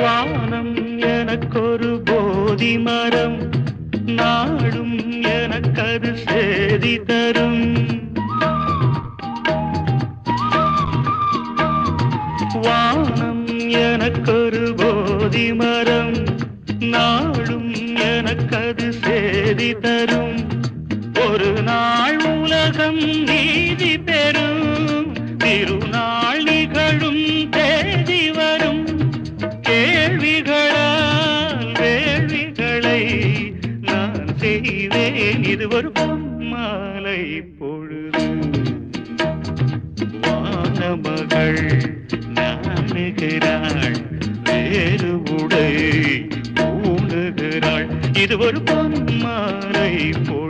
வானம் எனக்கொரு போதி மரம் நாடும் எனக்கது சேதி தரும். வானம் எனக்கொரு போதி மரம் நாடும் எனக்கது சேதி தரும். ஒரு நாள் உலகம் நீ நான் செய்வேன் இது ஒரு மாலை பொழுது. வானமகள் நாணுகிறாள் வேறு உடை பூணுகிறாள் இது ஒரு பொன்மாலை பொழுது